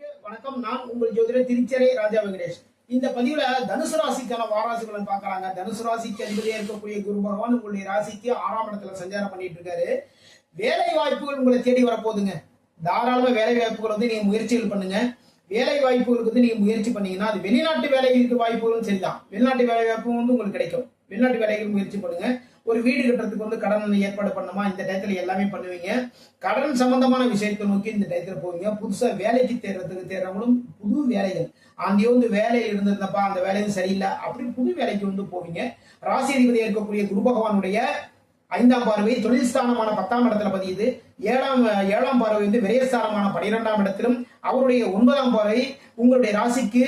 வணக்கம். நான் உங்கள் ஜோதிடர் திருச்சேரை ராஜா வெங்கடேஷ். இந்த பதிவுல தனுசு ராசிக்கான வாராசி பலன் பார்க்கறாங்க. தனுசு ராசிக்கு அதிபதியா இருக்கக்கூடிய குரு பகவான் உங்களுடைய ராசிக்கு ஆறாம் இடத்துல சஞ்சாரம் பண்ணிட்டு இருக்காரு. வேலை வாய்ப்புகள் உங்களை தேடி வரப்போகுதுங்க. தாராளமா வேலை வாய்ப்புகள் வந்து நீங்க முயற்சிகள் பண்ணுங்க. வேலை வாய்ப்புகளுக்கு வந்து நீங்க முயற்சி பண்ணீங்கன்னா அது வெளிநாட்டு வேலைகளுக்கு வாய்ப்புகளும் சரிதான். வெளிநாட்டு வேலை வாய்ப்பும் வந்து உங்களுக்கு கிடைக்கும். வெளிநாட்டு வேலைகள் முயற்சி பண்ணுங்க. ஒரு வீடு கட்டுறதுக்கு வந்து கடன் ஏற்பாடு பண்ணுமா? இந்த டயத்தில் எல்லாமே பண்ணுவீங்க. கடன் சம்பந்தமான விஷயத்தை நோக்கி இந்த டயத்தில் போவீங்க. புதுசாக வேலைக்கு தேடுறதுக்கு தேடுறவங்களும் புது வேலைகள். அங்கேயோ வந்து வேலை இருந்திருந்தப்பா அந்த வேலையும் சரியில்லை அப்படி புது வேலைக்கு வந்து போவீங்க. ராசி அதிபதியா இருக்கக்கூடிய குரு பகவானுடைய ஐந்தாம் பார்வை தொழில் ஸ்தானமான பத்தாம் இடத்துல பதியுது. ஏழாம் ஏழாம் பார்வை வந்து விரயஸ்தானமான பனிரெண்டாம் இடத்திலும் அவருடைய ஒன்பதாம் பார்வை உங்களுடைய ராசிக்கு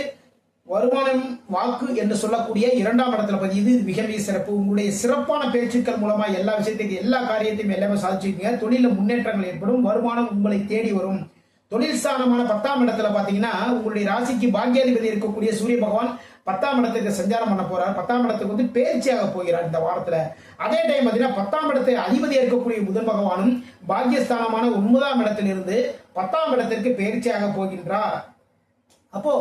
வருமானம் வாக்கு என்று சொல்லக்கூடிய இரண்டாம் இடத்துல பதியுது இது மிக மிக சிறப்பு. உங்களுடைய சிறப்பான பேச்சுக்கள் மூலமா எல்லா விஷயத்தையும் எல்லா காரியத்தையும் எல்லாமே சாதிச்சிருக்கீங்க தொழில முன்னேற்றங்கள் ஏற்படும் வருமானம் உங்களை தேடி வரும். தொழில் ஸ்தானமான பத்தாம் இடத்துல பாத்தீங்கன்னா உங்களுடைய ராசிக்கு பாக்கியாதிபதி இருக்கக்கூடிய சூரிய பகவான் பத்தாம் இடத்துக்கு சஞ்சாரம் பண்ண போறார். பத்தாம் இடத்துக்கு வந்து பேர்ச்சியாக போகிறார் இந்த வாரத்துல. அதே டைம் பாத்தீங்கன்னா பத்தாம் இடத்தை அதிபதியா இருக்கக்கூடிய புதன் பகவானும் பாக்கியஸ்தானமான ஒன்பதாம் இடத்திலிருந்து பத்தாம் இடத்திற்கு பேர்ச்சியாக போகின்றார். அப்போ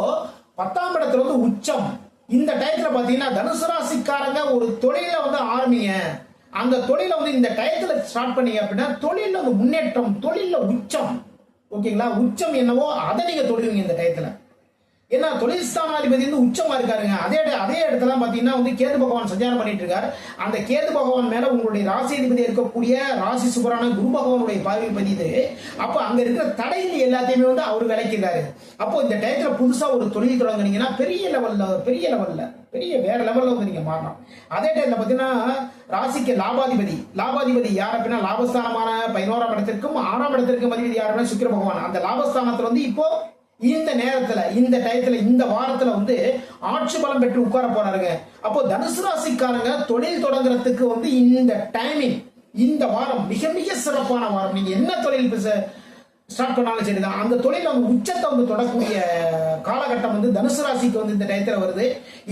பத்தாம் இடத்துல வந்து உச்சம். இந்த டயத்துல பாத்தீங்கன்னா தனுசு ராசிக்காரங்க ஒரு தொழில வந்து ஆரம்பிங்க. அந்த தொழில வந்து இந்த டயத்துல ஸ்டார்ட் பண்ணீங்க அப்படின்னா தொழில முன்னேற்றம் தொழில உச்சம். ஓகேங்களா? உச்சம் என்னவோ அதை நீங்க தொடுவீங்க இந்த டயத்துல. ஏன்னா தொழில் ஸ்தானாதிபதி வந்து உச்சமா இருக்காருங்க. அதே அதே இடத்துல பாத்தீங்கன்னா வந்து கேது பகவான் சஞ்சாரம் பண்ணிட்டு இருக்காரு. அந்த கேது பகவான் மேல உங்களுடைய ராசி அதிபதி இருக்கக்கூடிய ராசி சுபரான குரு பகவானுடைய பார்வை பதியுது. அப்ப அங்க இருக்கிற தடைகள் எல்லாத்தையுமே வந்து அவர் விளக்கிறாரு. அப்போ இந்த டயத்துல புதுசா ஒரு தொழில் தொடங்குனீங்கன்னா பெரிய லெவல்ல பெரிய லெவல்ல பெரிய வேற லெவல்ல வந்து நீங்க மாறலாம். அதே டைம்ல பாத்தீங்கன்னா ராசிக்கு லாபாதிபதி. லாபாதிபதி யார் அப்படின்னா லாபஸ்தானமான பதினோராம் இடத்திற்கும் ஆறாம் இடத்திற்கும் அதிபதி யார் அப்படின்னா சுக்கிர பகவான். அந்த லாபஸ்தானத்துல வந்து இப்போ இந்த நேரத்துல இந்த டயத்துல இந்த வாரத்துல வந்து ஆட்சி பலம் பெற்று உட்கார போறாருங்க. அப்போ தனுசு ராசிக்காரங்க தொழில் தொடங்குறதுக்கு வந்து இந்த டைமிங் இந்த வாரம் மிக மிக சிறப்பான வாரம். நீங்க என்ன தொழில் ஸ்டார்ட் பண்ணாலும் சரிதான். அந்த தொழில் அவங்க உச்சத்தை வந்து தொடக்கூடிய காலகட்டம் வந்து தனுசு ராசிக்கு வந்து இந்த டயத்துல வருது.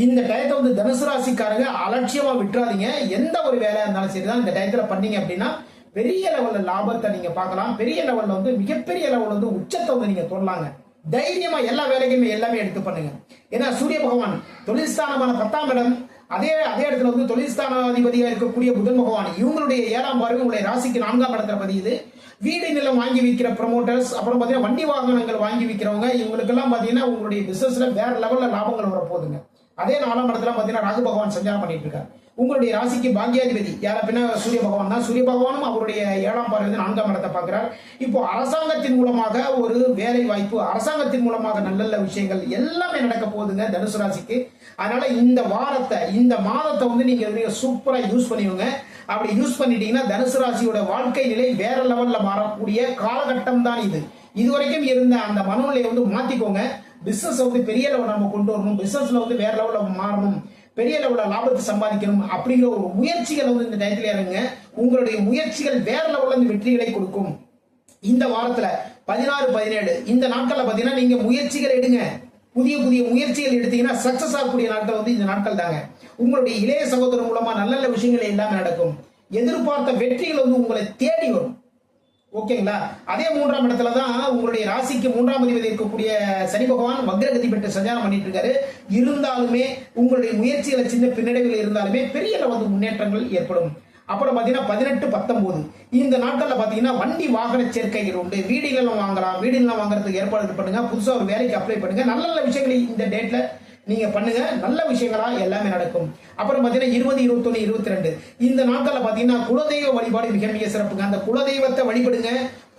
இந்த டயத்தை வந்து தனுசு ராசிக்காரங்க அலட்சியமா விட்டுறாதீங்க. எந்த ஒரு வேலையா இருந்தாலும் சரிதான். இந்த டயத்துல பண்ணீங்க அப்படின்னா பெரிய லெவல்ல லாபத்தை நீங்க பார்க்கலாம். பெரிய லெவல்ல வந்து மிகப்பெரிய லெவல்ல வந்து உச்சத்தை வந்து நீங்க தொடலாங்க தைரியமா எல்லா வேலைகளுமே எல்லாமே எடுத்து பண்ணுங்க. ஏன்னா சூரிய பகவான் தொழில்ஸ்தானமான பத்தாம் இடம் அதே அதே இடத்துல வந்து தொழில்ஸ்தானாதிபதியா இருக்கக்கூடிய புதன் பகவான் இவங்களுடைய ஏழாம் பார்வை உங்களுடைய ராசிக்கு நான்காம் இடத்துல பதியுது. வீடு நிலம் வாங்கி விற்கிற ப்ரமோட்டர்ஸ் அப்புறம் பார்த்தீங்கன்னா வண்டி வாகனங்கள் வாங்கி விற்கிறவங்க இவங்களுக்கெல்லாம் பார்த்தீங்கன்னா உங்களுடைய பிசினஸ்ல வேற லெவல்ல லாபங்கள் வரப்போகுதுங்க. அதே நாலாம் இடத்துல பார்த்தீங்கன்னா ராகு பகவான் சஞ்சாரம் பண்ணிட்டு இருக்காரு. உங்களுடைய ராசிக்கு பாக்கியாதிபதி. யார் அப்படின்னா சூரிய பகவான் தான் சூரிய பகவானும் அவருடைய ஏழாம் பார்வை வந்து நான்காம் இடத்தை பார்க்கிறார். இப்போ அரசாங்கத்தின் மூலமாக ஒரு வேலை வாய்ப்பு அரசாங்கத்தின் மூலமாக நல்ல நல்ல விஷயங்கள் எல்லாமே நடக்க போகுதுங்க தனுசு ராசிக்கு. அதனால இந்த வாரத்தை இந்த மாதத்தை வந்து நீங்க நீங்க சூப்பரா யூஸ் பண்ணிவிங்க அப்படி யூஸ் பண்ணிட்டீங்கன்னா தனுசு ராசியோட வாழ்க்கை நிலை வேற லெவல்ல மாறக்கூடிய காலகட்டம் தான் இது. இதுவரைக்கும் இருந்த அந்த மனநிலையை வந்து மாத்திக்கோங்க. பிசினஸ் வந்து பெரிய லெவல் நம்ம கொண்டு வரணும். பிசினஸ்ல வந்து வேற லெவல்ல மாறணும். பெரிய லெவலில் லாபத்தை சம்பாதிக்கணும் அப்படிங்கிற ஒரு முயற்சிகள் வந்து இந்த டயத்தில் இறங்க உங்களுடைய முயற்சிகள் வேற லெவலில் இந்த வெற்றிகளை கொடுக்கும். இந்த வாரத்துல பதினாறு பதினேழு இந்த நாட்கள்ல பாத்தீங்கன்னா நீங்க முயற்சிகள் எடுங்க. புதிய புதிய முயற்சிகள் எடுத்தீங்கன்னா சக்சஸ் ஆகக்கூடிய நாட்கள் வந்து இந்த நாட்கள் தாங்க. உங்களுடைய இளைய சகோதரர் மூலமா நல்ல நல்ல விஷயங்கள் எல்லாமே நடக்கும். எதிர்பார்த்த வெற்றிகள் வந்து உங்களை தேடி வரும். ஓகேங்களா? அதே மூன்றாம் இடத்துல தான் உங்களுடைய ராசிக்கு மூன்றாம் அதிபதி இருக்கக்கூடிய சனி பகவான் வக்ரகதி பெற்று சஞ்சாரம் பண்ணிட்டு இருக்காரு இருந்தாலுமே உங்களுடைய முயற்சிகளை சின்ன பின்னடைவில் இருந்தாலுமே பெரிய அளவு முன்னேற்றங்கள் ஏற்படும். அப்புறம் பார்த்தீங்கன்னா பதினெட்டு பத்தொம்போது இந்த நாட்களில் பார்த்தீங்கன்னா வண்டி வாகன சேர்க்கைகள் உண்டு. வீடு வாங்கலாம். வீடுகள்லாம் வாங்குறதுக்கு ஏற்பாடு பண்ணுங்க. புதுசாக ஒரு வேலைக்கு அப்ளை பண்ணுங்க. நல்ல நல்ல விஷயங்களை இந்த டேட்டில் நீங்க பண்ணுங்க நல்ல விஷயங்களா எல்லாமே நடக்கும். அப்புறம் பார்த்தீங்கன்னா இருபது இருபத்தொன்னு இருபத்தி ரெண்டு இந்த நாட்களில் பார்த்தீங்கன்னா குலதெய்வ வழிபாடு மிக மிக சிறப்புங்க. அந்த குலதெய்வத்தை வழிபடுங்க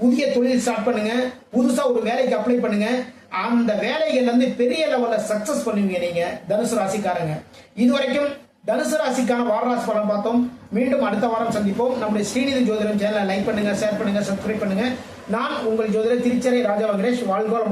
புதிய தொழில் ஸ்டார்ட் பண்ணுங்க புதுசா ஒரு வேலைக்கு அப்ளை பண்ணுங்க. அந்த வேலைகள் வந்து பெரிய லெவல்ல சக்சஸ் பண்ணுவீங்க நீங்க தனுசு ராசிக்காரங்க. இது வரைக்கும் தனுசு ராசிக்கான வாரராசி பலன் பார்த்தோம். மீண்டும் அடுத்த வாரம் சந்திப்போம். நம்முடைய ஸ்ரீநிதி ஜோதிடம் சேனலை லைக் பண்ணுங்க ஷேர் பண்ணுங்க சப்ஸ்கிரைப் பண்ணுங்க. நான் உங்கள் ஜோதிடர் திருச்சரை ராஜா வெங்கடேஷ் வாழ்கோலம்